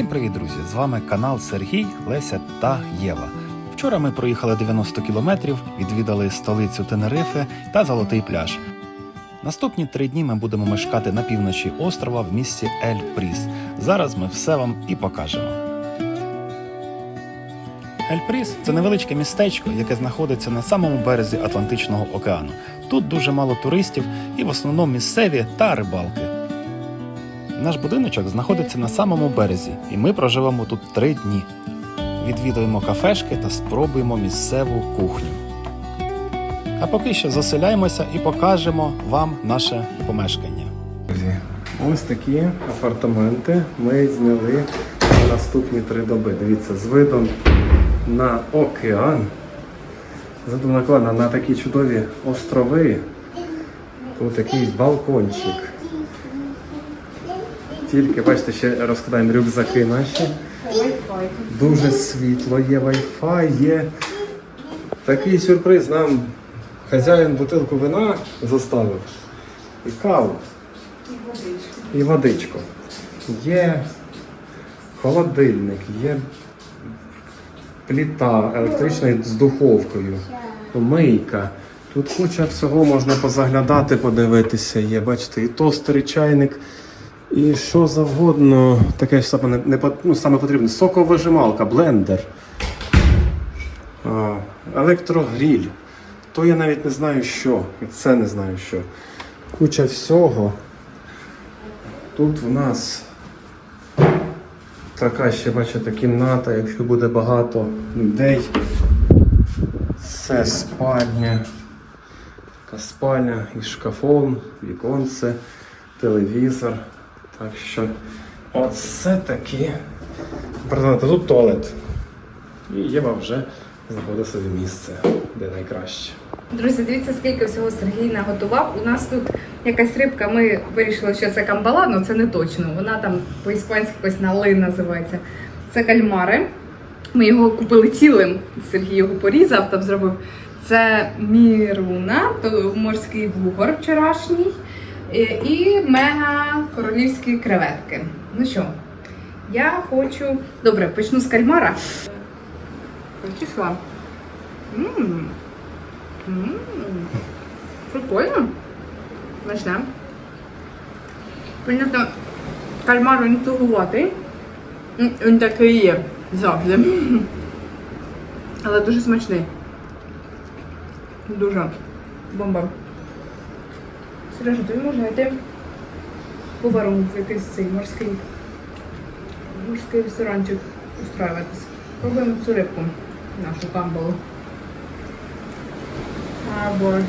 Всім привіт, друзі! З вами канал Сергій, Леся та Єва. Вчора ми проїхали 90 кілометрів, відвідали столицю Тенерифе та Золотий пляж. Наступні три дні ми будемо мешкати на півночі острова в місті Ель Пріс. Зараз ми все вам і покажемо. Ель Пріс це невеличке містечко, яке знаходиться на самому березі Атлантичного океану. Тут дуже мало туристів і в основному місцеві та рибалки. Наш будиночок знаходиться на самому березі, і ми проживемо тут три дні. Відвідуємо кафешки та спробуємо місцеву кухню. А поки що заселяємося і покажемо вам наше помешкання. Ось такі апартаменти ми зняли на наступні три доби. Дивіться, з видом на океан, з видом на на такі чудові острови. Тут якийсь балкончик. Тільки, бачите, ще розкладаємо рюкзаки наші. Дуже світло, є Wi-Fi, є такий сюрприз. Нам хазяїн бутилку вина заставив і каву. І водичку. Є холодильник, є пліта електрична з духовкою, мийка. Тут куча всього можна позаглядати, подивитися. Є, бачите, і тостер, і чайник, і що завгодно. Таке ж саме, не, ну, саме потрібне. Соковижималка, блендер, а, електрогріль. То я навіть не знаю що. Це не знаю що. Куча всього. Тут в нас така ще, бачите, кімната, якщо буде багато людей. Це спальня. Така спальня із шкафом, віконце, телевізор. Так що оце такі. апартаменти. Тут туалет. І Єва вже знаходить собі місце, де найкраще. Друзі, дивіться, скільки всього Сергій наготував. У нас тут якась рибка, ми вирішили, що це камбала, але це не точно. Вона там по-іспанськи якось налин називається. Це кальмари. Ми його купили цілим. Сергій його порізав, там зробив. Це міруна, то морський вугор вчорашній. І, мега королівські креветки. Ну що, я хочу. Добре, почну з кальмара. Почисла. Прикольно. Смачне. Понятно, кальмар він тугуватий. Він такий є завжди. Але дуже смачний. Дуже. Бомба. Сережа, тобі можна йти поваром якийсь цей морський морський ресторанчик устраиватись. Пробуємо цю рибку, нашу камбалу. А, боже.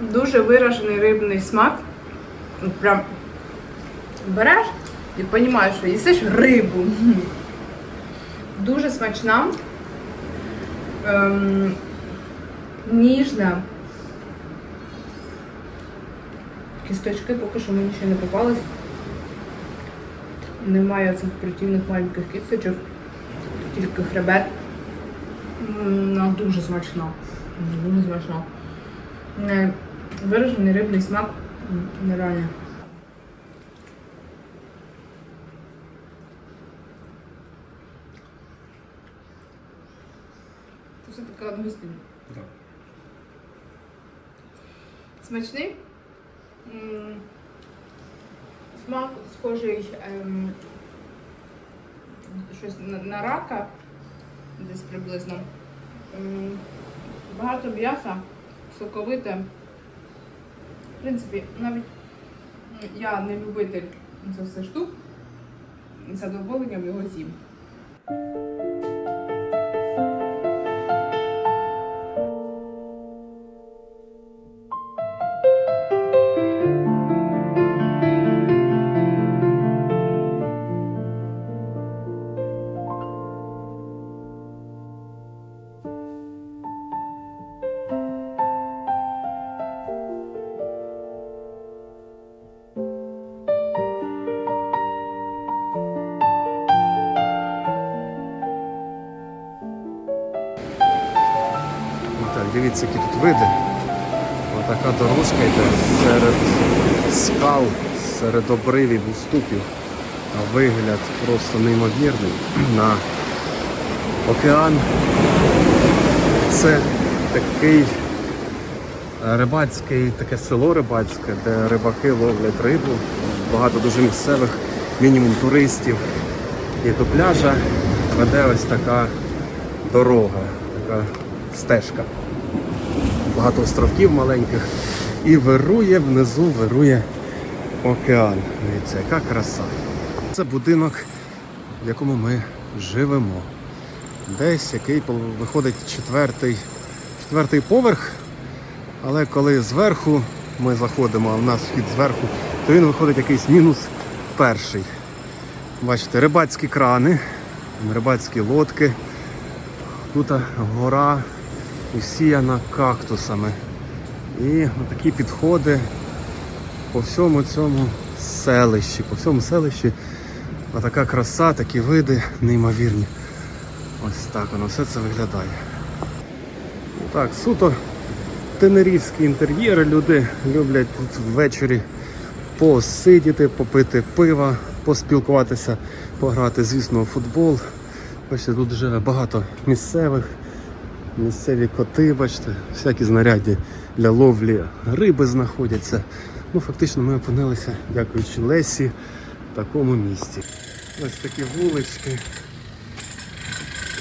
Дуже виражений рибний смак. Прям береш і розумієш, що їсиш рибу. Дуже смачна. Ем, ніжна. Кісточки поки що мені ще не попались. Немає цих противних маленьких кісточок тільки хребет. Дуже смачно. Дуже смачно. Виражений рибний смак. Нереально. Це все таке ангустин. Так. Смачний. Смак схожий ем, щось на, на рака десь приблизно. М, Багато м'яса, соковите. В принципі, навіть я не любитель це все штук. Задоволенням його з'їм. Дивіться, які тут види. Отака дорожка йде серед скал. серед обривів уступів. А вигляд просто неймовірний на океан. Це такий рибацький, таке село рибацьке, де рибаки ловлять рибу. Багато дуже місцевих, мінімум туристів. І до пляжа веде ось така дорога, така стежка. Багато островків маленьких. І вирує внизу, вирує океан. Дивіться, яка краса. Це будинок, в якому ми живемо. Десь який виходить четвертий, четвертий поверх. Але коли зверху ми заходимо, а в нас вхід зверху, то він виходить якийсь мінус перший. Бачите, рибацькі крани, рибацькі лодки. Тут гора усіяна кактусами. І такі підходи по всьому цьому селищі. По всьому селищі така краса, такі види неймовірні. Ось так воно все це виглядає. Так, суто тенерівські інтер'єри. Люди люблять тут ввечері посидіти, попити пива, поспілкуватися, пограти, звісно, у футбол. Бачите, тут живе багато місцевих, місцеві коти, бачите, всякі знаряддя для ловлі риби знаходяться. Ну, фактично ми опинилися, дякуючи Лесі, в такому місці. Ось такі вулички.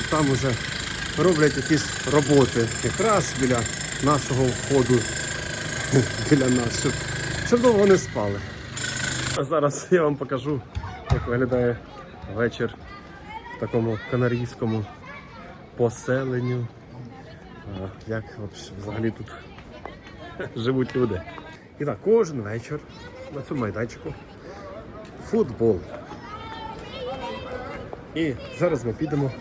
Там уже роблять якісь роботи якраз біля нашого входу, біля нас, щоб, щоб довго не спали. А зараз я вам покажу, як виглядає вечір в такому канарійському поселенню. А, Як взагалі тут живуть люди. І так, кожен вечір на цьому майданчику футбол. І зараз ми підемо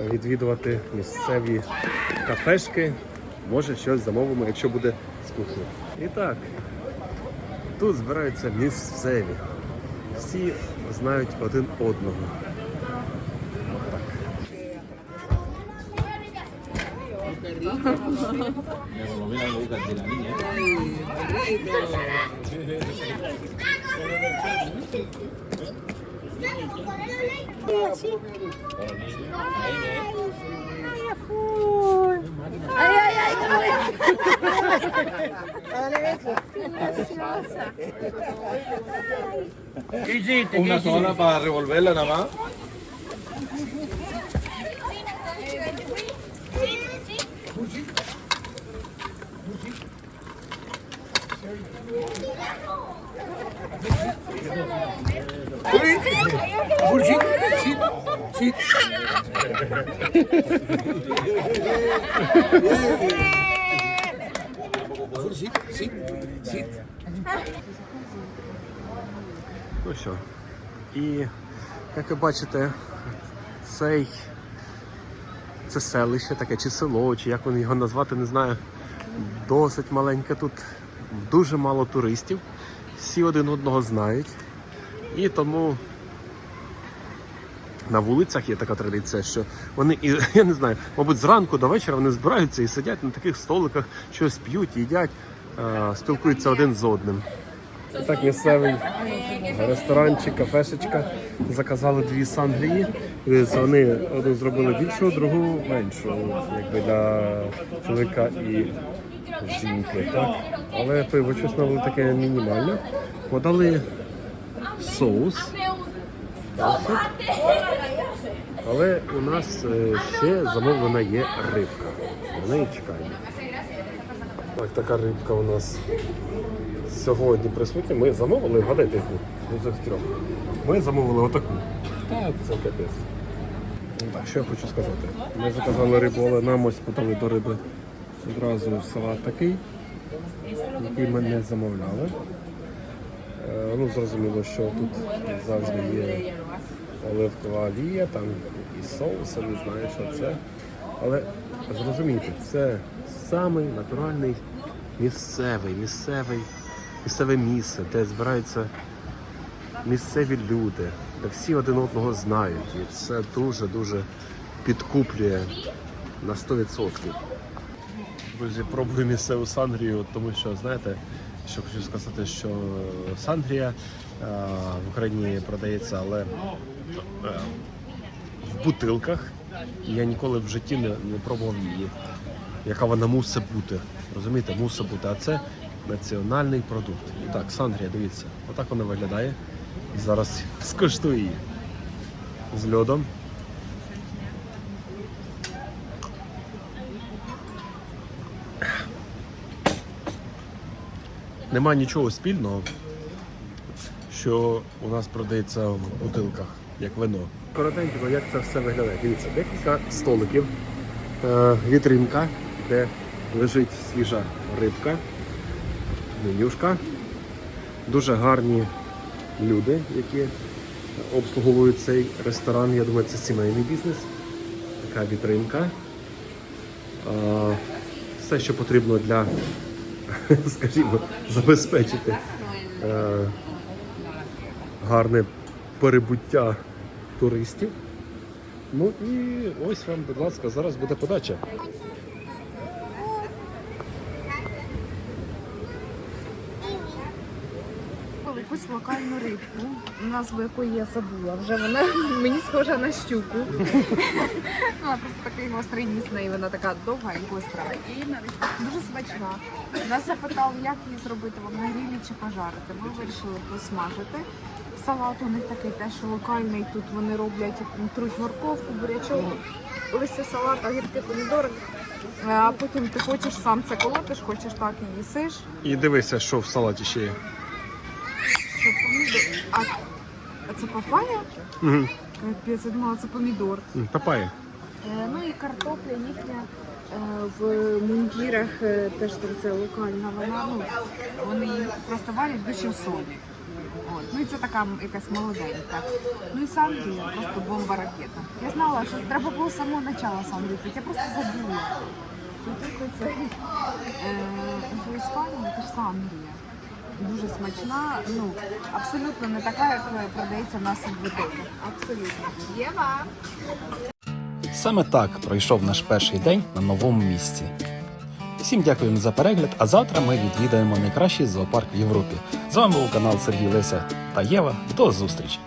відвідувати місцеві кафешки. Може щось замовимо, якщо буде скучно. І так, тут збираються місцеві. Всі знають один одного. ¿Una sola para revolverla nada más? Ну що. І як ви бачите, цей це селище таке, чи село, чи як вони його назвати, не знаю. Досить маленьке тут, дуже мало туристів, всі один одного знають. І тому на вулицях є така традиція, що вони, і, я не знаю, мабуть, зранку до вечора вони збираються і сидять на таких столиках, щось п'ють, їдять, е, спілкуються один з одним. Так, місцевий ресторанчик, кафешечка. Заказали дві санглії. Вони одну зробили більшу, другу меншу, якби для чоловіка і жінки. Так? Але пиво щось навели таке мінімальне. Подали соус. Але у нас е, ще замовлена є рибка. На неї чекаємо. Так, така рибка у нас сьогодні присутня. Ми замовили, вгадайте, яку з трьох. Ми замовили отаку. Так, це капець. Ну, Так, що я хочу сказати. Ми заказали рибу, але нам ось подали до риби одразу салат такий, який ми не замовляли. Е, Ну, зрозуміло, що тут завжди є оливкова олія, там і соуси, не знаю, що це. Але зрозумійте, це самий натуральний місцевий, місцевий, місцеве місце, де збираються місцеві люди, де всі один одного знають. І це дуже-дуже підкуплює на 100%. Друзі, пробую місцеву сангрію, тому що, знаєте, Що хочу сказати, що Сангрія е, в Україні продається, але е, в бутилках. Я ніколи в житті не, не пробував її, яка вона мусить бути. Розумієте, мусить бути. А це національний продукт. І так, Сангрія, дивіться, отак вона виглядає. Зараз скуштую її з льодом. Нема нічого спільного, що у нас продається в бутилках, як вино. Коротенько, як це все виглядає. Дивіться, декілька столиків, е, вітринка, де лежить свіжа рибка, менюшка. Дуже гарні люди, які обслуговують цей ресторан. Я думаю, це сімейний бізнес. Така вітринка. Е, Все, що потрібно для, скажімо, забезпечити е, гарне перебуття туристів. Ну і ось вам, будь ласка, зараз буде подача. Якусь локальну рибку, назву якої я забула. Вже вона мені схожа на щуку. Вона просто такий гострий ніс неї, вона така довга і гостра. І дуже смачна. Нас запитали, як її зробити, вам грілі чи пожарити. Ми вирішили посмажити. Салат у них такий теж локальний. Тут вони роблять труть морковку, бурячок, листя салата, огірки, помідори. А потім ти хочеш сам це колотиш, хочеш так і їсиш. І дивися, що в салаті ще є. А, а це папая? Угу. Капець, я думала, це помідор. Папає. Е, ну і картопля їхня е, в мундірах е, теж там це локальна. Вона ну вони її просто варять дуже солі. От. Ну і це така якась молоденька. Ну і сангрія, просто бомба ракета. Я знала, що треба було з самого початку сангрію пити, я просто забула. Що тільки це е, в Іспанії це ж сангрія. Дуже смачна, ну абсолютно не така, як е, продається в нас в бутилках. Абсолютно. Єва! Саме так пройшов наш перший день на новому місці. Всім дякуємо за перегляд, а завтра ми відвідаємо найкращий зоопарк в Європі. З вами був канал Сергій Леся та Єва. До зустрічі!